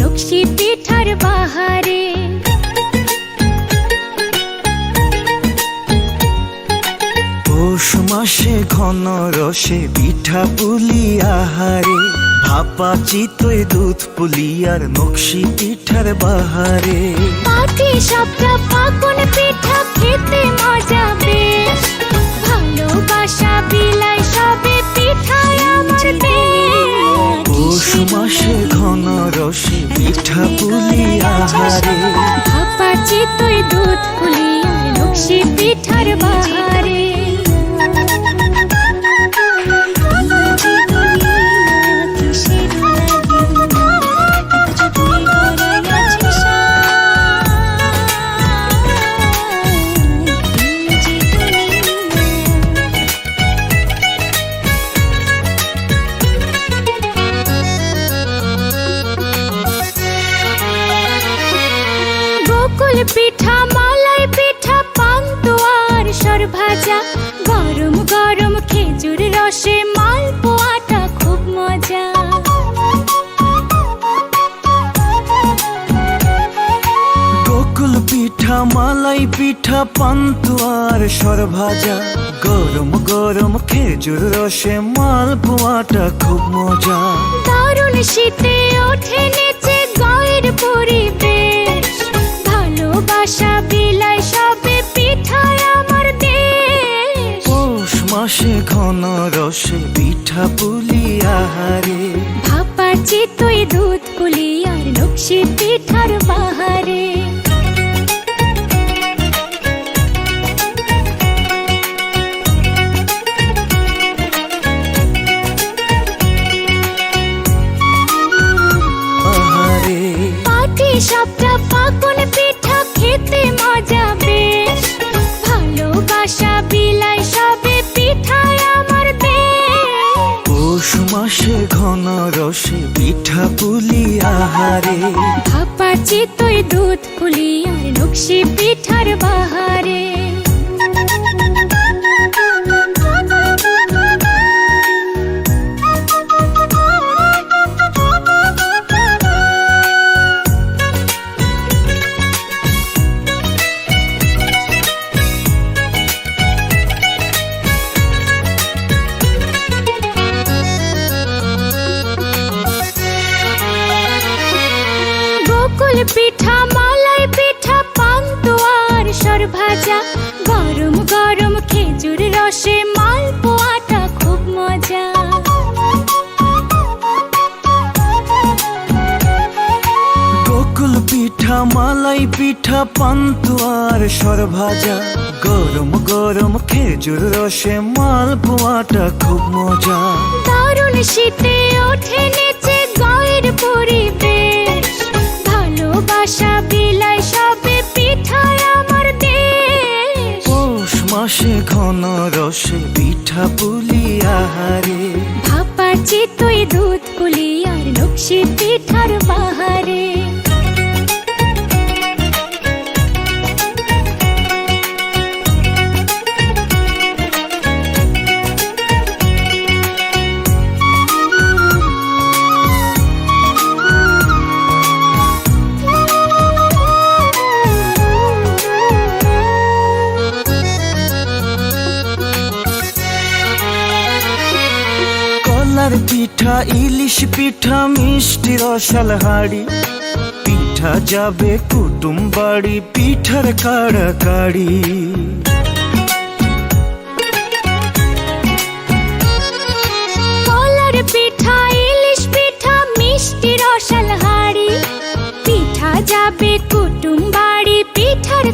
নকশি পিঠার বাহারে। পৌষ মাসে ঘন রসে পিঠা পুলি আহারে। ভাপা চিতই দুধ পুলি আর নকশি পিঠার বাহারে। পাটি সাপটা রসে পিঠা পুলি আহারে। ভাপা চিতই দুধ পুলি আর পিঠার বাহারে। গোকুল পিঠা মালাই পিঠা পান্তুয়ার সর ভাজা। গরম গরম খেজুর রসে মালপোয়াটা খুব মজা। গোকুল পিঠা মালাই পিঠা পান্তুয়ার সর ভাজা। গরম গরম খেজুর রসে মালপোয়াটা খুব মজা। দারুণ শীতে মাসে ঘন রসে পিঠা পুলি আহারে ভাপা চিতই দুধ পুলি আর নকশি পিঠার বাহারে রসে পিঠা পুলি আহারে। ভাপা চিতই দুধ পুলি আর পিঠার বাহারে। পিঠা মালাই পিঠা পান্তুয়ার সর ভাজা। গরম গরম খেজুর রসে মালপোয়াটা খুব মজা। গোকুল পিঠা মালাই পিঠা পান্তুয়ার সর ভাজা। গরম গরম খেজুর রসে মালপোয়াটা খুব মজা। দারুণ শীতে ওঠে নেচে মাসে ঘন রসে পিঠা পুলি আহারে। ভাপা চিতই দুধ পুলি আর ছানার পিঠা, ইলিশ পিঠা, মিষ্টি রসালহাড়ি পিঠা যাবে কুটুম বাড়ি, পিঠার কাড়াকাড়ি। কলার পিঠা, ইলিশ পিঠা, মিষ্টি রসালহাড়ি পিঠা যাবে কুটুম